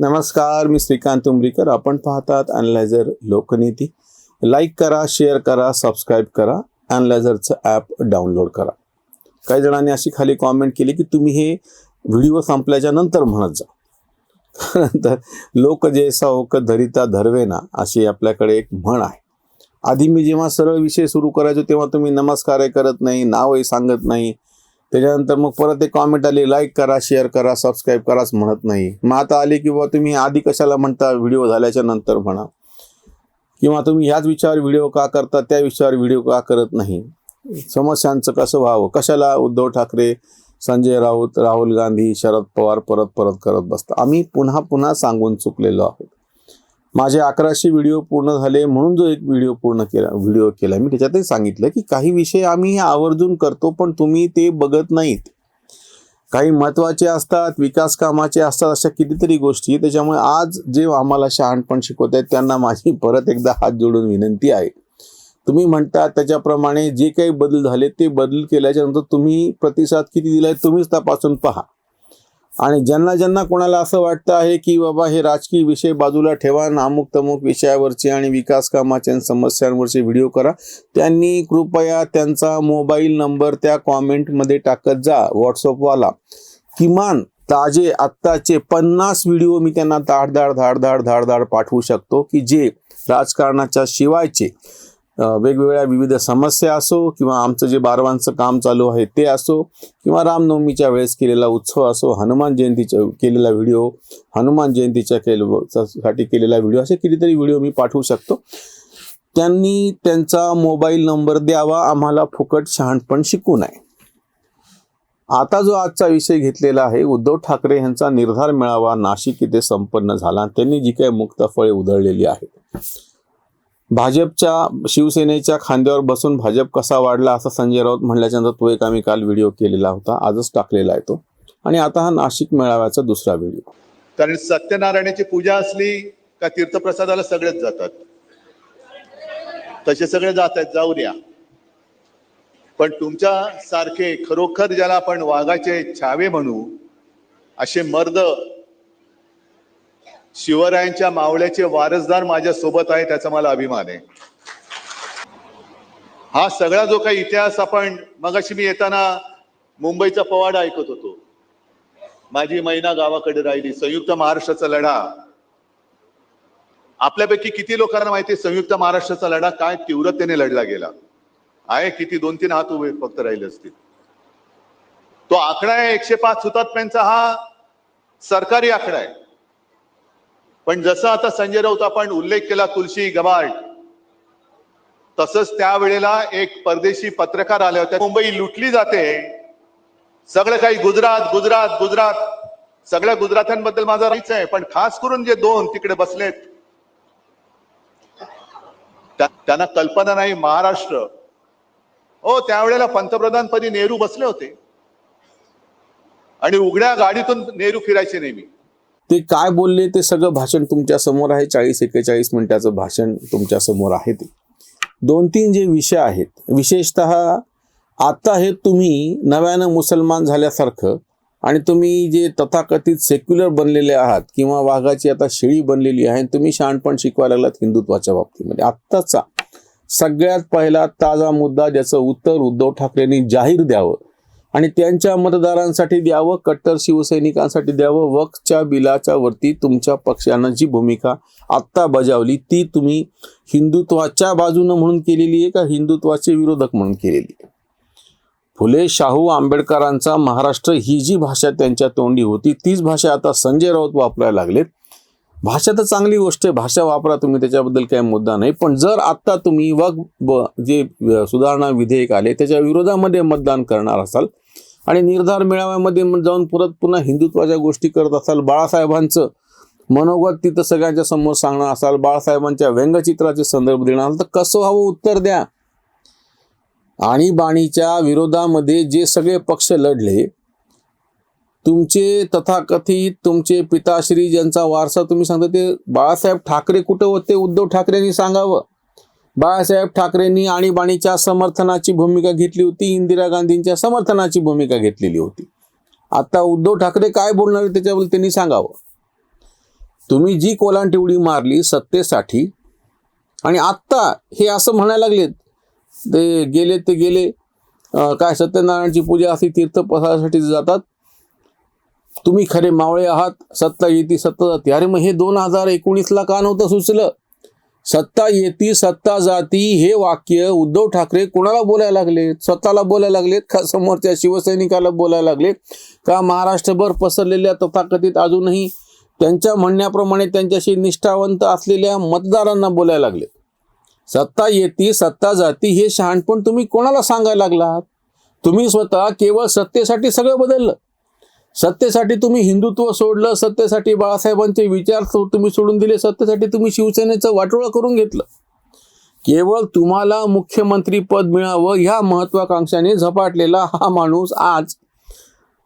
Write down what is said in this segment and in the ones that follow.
नमस्कार मी श्रीकांत उमरीकर आपण पाहतात अनलायझर लोकनीती. लाईक करा शेअर करा सबस्क्राईब करा. अनलायझरचं ॲप डाउनलोड करा. काही जणांनी अशी खाली कॉमेंट केली की तुम्ही हे व्हिडिओ संपल्याच्या नंतर म्हणत जा. कारण तर लोक जैसा होक धरिता धरवेना अशी आपल्याकडे एक म्हण आहे. आधी मी जेव्हा सरळ विषय सुरू करायचो तेव्हा तुम्ही नमस्कारही करत नाही नावही सांगत नाही. त्याच्यानंतर मग परत एक कॉमेंट आली लाईक करा शेअर करा सबस्क्राईब कराच म्हणत नाही. मग आता आले की बुवा तुम्ही आधी कशाला म्हणता व्हिडिओ झाल्याच्यानंतर म्हणा. किंवा तुम्ही ह्याच विषयावर व्हिडिओ का करता त्या विषयावर व्हिडिओ का करत नाही? समस्यांचं कसं व्हावं? कशाला उद्धव ठाकरे संजय राऊत राहुल गांधी शरद पवार परत परत करत बसतात? आम्ही पुन्हा पुन्हा सांगून चुकलेलो आहोत. माझे अकराशे व्हिडिओ पूर्ण झाले म्हणून जो एक व्हिडिओ पूर्ण केला व्हिडिओ केला. मी त्याच्यातही सांगितलं की काही विषय आम्ही आवर्जून करतो पण तुम्ही ते बघत नाहीत. काही महत्त्वाचे असतात विकास कामाचे असतात अशा कितीतरी गोष्टी. त्याच्यामुळे आज जे आम्हाला शहाणपण शिकवत आहेत त्यांना माझी परत एकदा हात जोडून विनंती आहे. तुम्ही म्हणता त्याच्याप्रमाणे जे काही बदल झाले ते बदल केल्याच्यानंतर तुम्ही प्रतिसाद किती दिलाय तुम्हीच तपासून पहा. आणि ज्यांना ज्यांना कोणाला असं वाटतं आहे की बाबा हे राजकीय विषय बाजूला ठेवा आणि अमुक तमुक विषयावरचे आणि विकास कामाच्या समस्यांवरचे व्हिडिओ करा त्यांनी कृपया त्यांचा मोबाईल नंबर त्या कॉमेंटमध्ये टाकत जा व्हॉट्सअपवाला. किमान ताजे आत्ताचे पन्नास व्हिडिओ मी त्यांना धाड धाड धाड धाड धाड धाड पाठवू शकतो की जे राजकारणाच्या शिवायचे. वेगवेगळ्या विविध समस्या असो किंवा आमचं जे बारवांचं काम चालू आहे ते असो किंवा रामनवमीच्या वेळेस केलेला उत्सव असो हनुमान जयंतीच्या केलेला व्हिडिओ हनुमान जयंतीच्या केल साठी केलेला व्हिडिओ असे कितीतरी व्हिडिओ मी पाठवू शकतो. त्यांनी त्यांचा मोबाईल नंबर द्यावा आम्हाला फुकट शहाणपण शिकू नये. आता जो आजचा विषय घेतलेला आहे उद्धव ठाकरे यांचा निर्धार मेळावा नाशिक येथे संपन्न झाला त्यांनी जी काही मुक्त फळे उधळलेली आहेत. भाजपच्या शिवसेनेच्या खांद्यावर बसून भाजप कसा वाढला असं संजय राऊत म्हणल्याच्यानंतर तो एक आम्ही काल व्हिडिओ केलेला होता. आजच टाकलेला आहे तो. आणि आता हा नाशिक मेळाव्याचा दुसरा व्हिडिओ. कारण सत्यनारायणाची पूजा असली का तीर्थप्रसादाला सगळेच जातात. तसे सगळे जात आहेत जाऊ द्या. पण तुमच्या सारखे खरोखर ज्याला आपण वाघाचे छावे म्हणू असे मर्द शिवरायांच्या मावळ्याचे वारसदार माझ्या सोबत आहे त्याचा मला अभिमान आहे. हा सगळा जो काही इतिहास आपण मगाशी मी येताना मुंबईचा पवाडा ऐकत होतो. माझी मैना गावाकडे राहिली संयुक्त महाराष्ट्राचा लढा. आपल्यापैकी किती लोकांना माहिती आहे संयुक्त महाराष्ट्राचा लढा काय तीव्रतेने लढला गेला? आहे किती दोन तीन हात उभे फक्त राहिले असतील. तो आकडा आहे एकशे पाच हुतात्म्यांचा हा सरकारी आकडा आहे. पण जसं आता संजय राऊत आपण उल्लेख केला तुलसी गबाड तसंच त्यावेळेला एक परदेशी पत्रकार आले होते. मुंबई लुटली जाते. सगळं काही गुजरात गुजरात गुजरात. सगळ्या गुजरात्यांबद्दल माझा राहायचं आहे. पण खास करून जे दोन तिकडे बसलेत त्यांना कल्पना नाही महाराष्ट्र. हो त्यावेळेला पंतप्रधानपदी नेहरू बसले होते. आणि उघड्या गाडीतून नेहरू फिरायचे नेहमी. ते काय बोलले ते सगळं भाषण तुमच्यासमोर आहे. चाळीस एक्केचाळीस मिनिटाचं भाषण तुमच्यासमोर आहे ते. दोन तीन जे विषय आहेत विशेषत आता हे तुम्ही नव्यानं मुसलमान झाल्यासारखं आणि तुम्ही जे तथाकथित सेक्युलर बनलेले आहात किंवा वाघाची आता शेळी बनलेली आहे आणि तुम्ही शहाणपण शिकवायला लागलात हिंदुत्वाच्या बाबतीमध्ये. आत्ताचा सगळ्यात पहिला ताजा मुद्दा ज्याचं उत्तर उद्धव ठाकरेंनी जाहीर द्यावं आणि त्यांच्या मतदारांसाठी द्यावं कट्टर शिवसैनिकांसाठी द्यावं वक्तच्या बिलाच्या वरती तुमच्या पक्षानं जी भूमिका आत्ता बजावली ती तुम्ही हिंदुत्वाच्या बाजूनं म्हणून केलेली आहे का हिंदुत्वाचे विरोधक म्हणून केलेली आहे? फुले शाहू आंबेडकरांचा महाराष्ट्र ही जी भाषा त्यांच्या तोंडी होती तीच भाषा आता संजय राऊत वापरायला लागलेत. भाषा तर चांगली गोष्ट आहे भाषा वापरा तुम्ही त्याच्याबद्दल काही मुद्दा नाही. पण जर आत्ता तुम्ही वग ब- जे सुधारणा विधेयक आले त्याच्या विरोधामध्ये मतदान करणार असाल आणि निर्धार मेळाव्यामध्ये जाऊन परत पुन्हा हिंदुत्वाच्या गोष्टी करत असाल बाळासाहेबांचं. मनोगत तिथं सगळ्यांच्या समोर सांगणार असाल बाळासाहेबांच्या व्यंगचित्राचे संदर्भ देणार असाल तर कसं व्हावं उत्तर द्या. आणीबाणीच्या विरोधामध्ये जे सगळे पक्ष लढले तुमचे तथाकथित तुमचे पिताश्री ज्यांचा वारसा तुम्ही सांगता ते बाळासाहेब ठाकरे कुठं होते? उद्धव ठाकरेंनी सांगावं. बाळासाहेब ठाकरेंनी आणीबाणीच्या समर्थनाची भूमिका घेतली होती इंदिरा गांधींच्या समर्थनाची भूमिका घेतलेली होती. आता उद्धव ठाकरे काय बोलणार त्याच्याबद्दल त्यांनी सांगावं. तुम्ही जी कोलांटी उडी मारली सत्तेसाठी आणि आत्ता हे असं म्हणायला लागलेत ते गेले ते गेले काय सत्यनारायणची पूजा अशी तीर्थप्रसादासाठी जातात. तुम्ही खरे मावळे आहात सत्ता येते सत्ता जाते. अरे मग हे दोन हजार एकोणीसला का नव्हतं सुचलं? सत्ता येती सत्ता जाती हे वाक्य उद्धव ठाकरे कोणाला बोलायला लागले? स्वतःला बोलायला लागलेत का समोरच्या शिवसैनिकाला बोलायला लागले? का महाराष्ट्रभर पसरलेल्या तथाकथित अजूनही त्यांच्या म्हणण्याप्रमाणे त्यांच्याशी निष्ठावंत असलेल्या मतदारांना बोलायला लागले? सत्ता येती सत्ता जाती हे शहाणपण तुम्ही कोणाला सांगायला लागलात? तुम्ही स्वतः केवळ सत्तेसाठी सगळं बदललं. सत्तेसाठी तुम्ही हिंदुत्व सोडलं सत्तेसाठी बाळासाहेबांचे विचार तुम्ही सोडून दिले सत्तेसाठी तुम्ही शिवसेनेचं वाटोळं करून घेतलं. केवळ तुम्हाला मुख्यमंत्री पद मिळावं ह्या महत्वाकांक्षाने झपाटलेला हा माणूस आज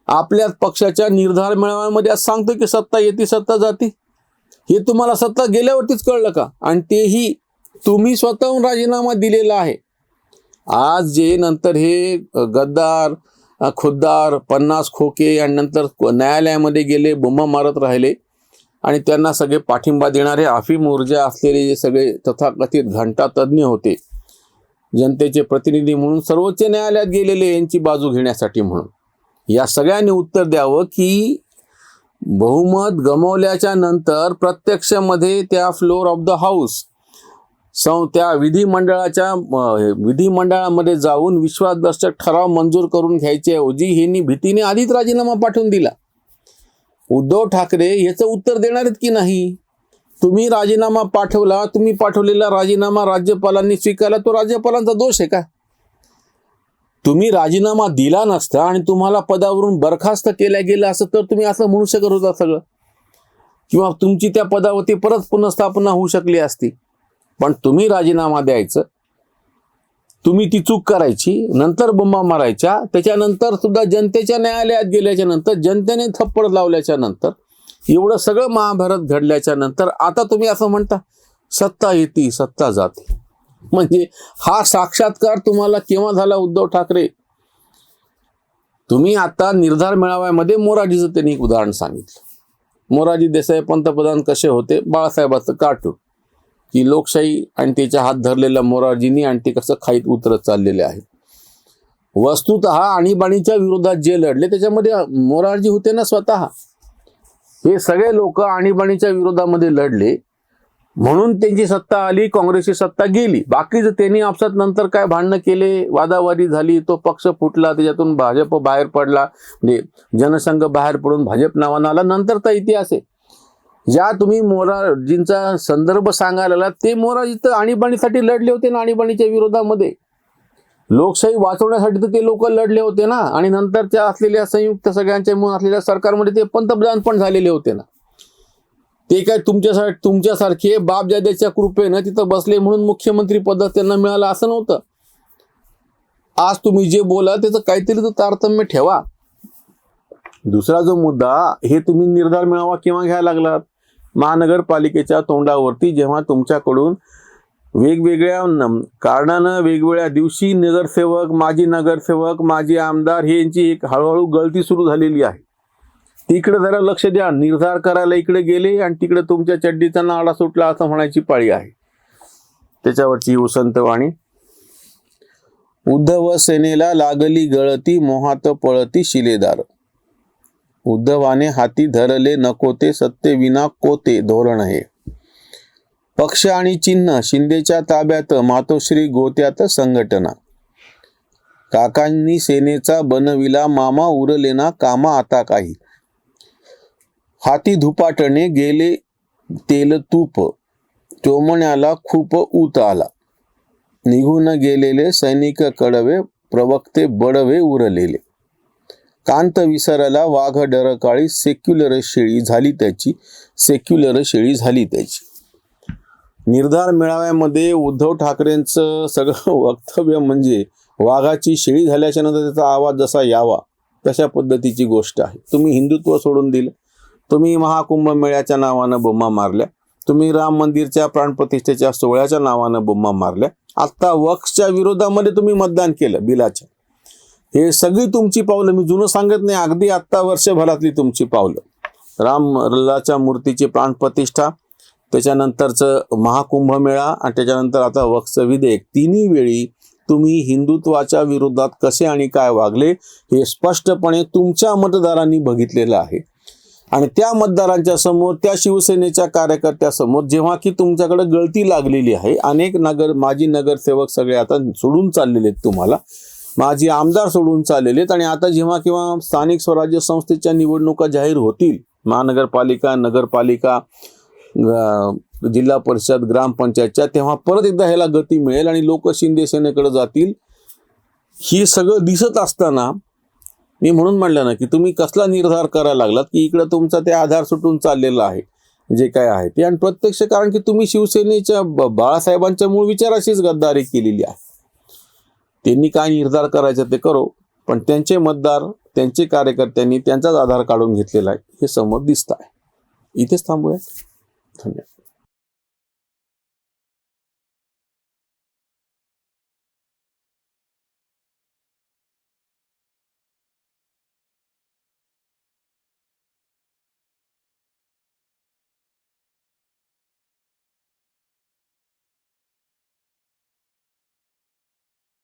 आपल्या पक्षाच्या निर्धार मेळाव्यामध्ये आज सांगतो की सत्ता येते सत्ता जाती. हे तुम्हाला सत्ता गेल्यावरतीच कळलं का? आणि तेही तुम्ही स्वतःहून राजीनामा दिलेला आहे. आज जे नंतर हे गद्दार खुद्दार पन्नास खोके आणि नंतर न्यायालयामध्ये गेले बोंबा मारत राहिले. आणि त्यांना सगळे पाठिंबा देणारे अफीम ऊर्जा असलेले जे सगळे तथाकथित घंटा तज्ज्ञ होते. जनतेचे प्रतिनिधी म्हणून सर्वोच्च न्यायालयात गेलेले यांची बाजू घेण्यासाठी म्हणून. या सगळ्यांनी उत्तर द्यावं की बहुमत गमावल्याच्या नंतर प्रत्यक्षमध्ये त्या फ्लोर ऑफ द हाऊस सं त्या विधिमंडळाच्या विधिमंडळामध्ये जाऊन विश्वासदर्शक ठराव मंजूर करून घ्यायच्याऐवजी ह्यांनी भीतीने आधीच राजीनामा पाठवून दिला. उद्धव ठाकरे याचं उत्तर देणार आहेत की नाही? तुम्ही राजीनामा पाठवला तुम्ही पाठवलेला राजीनामा राज्यपालांनी स्वीकारला तो राज्यपालांचा दोष आहे का? तुम्ही राजीनामा दिला नसता आणि तुम्हाला पदावरून बरखास्त केल्या गेलं असं तर तुम्ही असं म्हणू शकत होता सगळं? किंवा तुमची त्या पदावरती परत पुनर्स्थापना होऊ शकली असती? पण तुम्ही राजीनामा द्यायचं तुम्ही ती चूक करायची नंतर बोंबा मारायच्या त्याच्यानंतर सुद्धा जनतेच्या न्यायालयात गेल्याच्यानंतर जनतेने थप्पड लावल्याच्या नंतर एवढं सगळं महाभारत घडल्याच्या नंतर आता तुम्ही असं म्हणता सत्ता येते सत्ता जाते. म्हणजे हा साक्षात्कार तुम्हाला केव्हा झाला उद्धव ठाकरे? तुम्ही आता निर्धार मेळाव्यामध्ये मोराजीचं त्यांनी एक उदाहरण सांगितलं. मोराजी देसाई पंतप्रधान कसे होते? बाळासाहेबाचं कार्टून की लोकशाही आणि त्याच्या हात धरलेल्या मोरारजींनी आणि ते कसं खाईत उतरत चाललेले आहे. वस्तुत आणीबाणीच्या विरोधात जे लढले त्याच्यामध्ये मोरारजी होते ना स्वतः. हे सगळे लोक आणीबाणीच्या विरोधामध्ये लढले. म्हणून त्यांची सत्ता आली काँग्रेसची सत्ता गेली. बाकीचं त्यांनी आपसात नंतर काय भांडणं केले वादावादी झाली तो पक्ष फुटला त्याच्यातून भाजप बाहेर पडला म्हणजे जनसंघ बाहेर पडून भाजप नावानं आला नंतरचा इतिहास आहे. ज्या तुम्ही मोरारजींचा संदर्भ सांगायला ते मोरारजी तर आणीबाणीसाठी लढले होते ना आणीबाणीच्या विरोधामध्ये. लोकशाही वाचवण्यासाठी तर ते लोक लढले होते ना आणि नंतर त्या असलेल्या संयुक्त सगळ्यांच्या मिळून असलेल्या सरकारमध्ये ते पंतप्रधान पण झालेले होते ना. ते काय तुमच्यासाठी तुमच्यासारखे बापजाद्याच्या कृपेनं तिथं बसले म्हणून मुख्यमंत्री पद त्यांना मिळालं असं नव्हतं. आज तुम्ही जे बोला त्याचं काहीतरी तर तारतम्य ठेवा. दुसरा जो मुद्दा हे तुम्ही निर्धार मिळावा किंवा घ्यायला लागलात? महानगरपालिकेच्या तोंडावरती जेव्हा तुमच्याकडून वेगवेगळ्या कारणानं वेगवेगळ्या दिवशी नगरसेवक माजी नगरसेवक माजी आमदार हे यांची एक हळूहळू गळती सुरू झालेली आहे. तिकडे जरा लक्ष द्या निर्धार करायला इकडे गेले आणि तिकडे तुमच्या चड्डीचा नाडा सुटला असं म्हणायची पाळी आहे. त्याच्यावरची वसंतवाणी उद्धव सेनेला लागली गळती मोहात पळती शिलेदार. उद्धवाने हाती धरले नको ते सत्ते विना कोते धोरण आहे. पक्ष आणि चिन्ह शिंदेच्या ताब्यात मातोश्री गोत्यात संघटना. काकांनी सेनेचा बनविला मामा उरले ना कामा आता काही. हाती धुपाटणे गेले तेल तूप. चोमण्याला खूप ऊत आला. निघून गेलेले सैनिक कडवे प्रवक्ते बडवे उरलेले. कांत विसरला वाघ डरकाळी सेक्युलर शेळी झाली त्याची. सेक्युलर शेळी झाली त्याची. निर्धार मेळाव्यामध्ये उद्धव ठाकरेंचं सगळं वक्तव्य म्हणजे वाघाची शेळी झाल्याच्यानंतर त्याचा आवाज जसा यावा तशा पद्धतीची गोष्ट आहे. तुम्ही हिंदुत्व सोडून दिलं. तुम्ही महाकुंभ मेळ्याच्या नावानं बोंबा मारल्या. तुम्ही राम मंदिरच्या प्राणप्रतिष्ठेच्या सोहळ्याच्या नावानं बोंबा मारल्या. आत्ता वक्सच्या विरोधामध्ये तुम्ही मतदान केलं बिलाच्या हे सगळी तुमची पावलं मी जुनं सांगत नाही अगदी आत्ता वर्षभरातली तुमची पावलं. राम लल्लाच्या मूर्तीची प्राणप्रतिष्ठा त्याच्यानंतरचं महाकुंभमेळा आणि त्याच्यानंतर आता वक्ष विधेयक तिन्ही वेळी तुम्ही हिंदुत्वाच्या विरोधात कसे आणि काय वागले हे स्पष्टपणे तुमच्या मतदारांनी बघितलेलं आहे. आणि त्या मतदारांच्या समोर त्या शिवसेनेच्या कार्यकर्त्यासमोर जेव्हा की तुमच्याकडे गळती लागलेली आहे अनेक नगर माजी नगरसेवक सगळे आता सोडून चाललेले आहेत तुम्हाला माजी आमदार सोडून चाललेले आहेत आणि आता जेव्हा किंवा स्थानिक स्वराज्य संस्थेच्या निवडणुका जाहीर होतील महानगरपालिका नगरपालिका जिल्हा परिषद ग्रामपंचायतच्या तेव्हा परत एकदा ह्याला गती मिळेल आणि लोक शिंदे सेनेकडे जातील. हे सगळं दिसत असताना मी म्हणून म्हणलं ना की तुम्ही कसला निर्धार करायला लागलात की इकडं तुमचा ते आधार सुटून चाललेला आहे जे काय आहे ते. आणि प्रत्यक्ष कारण की तुम्ही शिवसेनेच्या ब- बाळासाहेबांच्या मूळ विचाराशीच गद्दारी केलेली आहे. त्यांनी काय निर्धार करायचा ते करो पण त्यांचे मतदार त्यांचे कार्यकर्त्यांनी त्यांचाच आधार काढून घेतलेला आहे हे समोर दिसत आहे. इथेच थांबूया. धन्यवाद.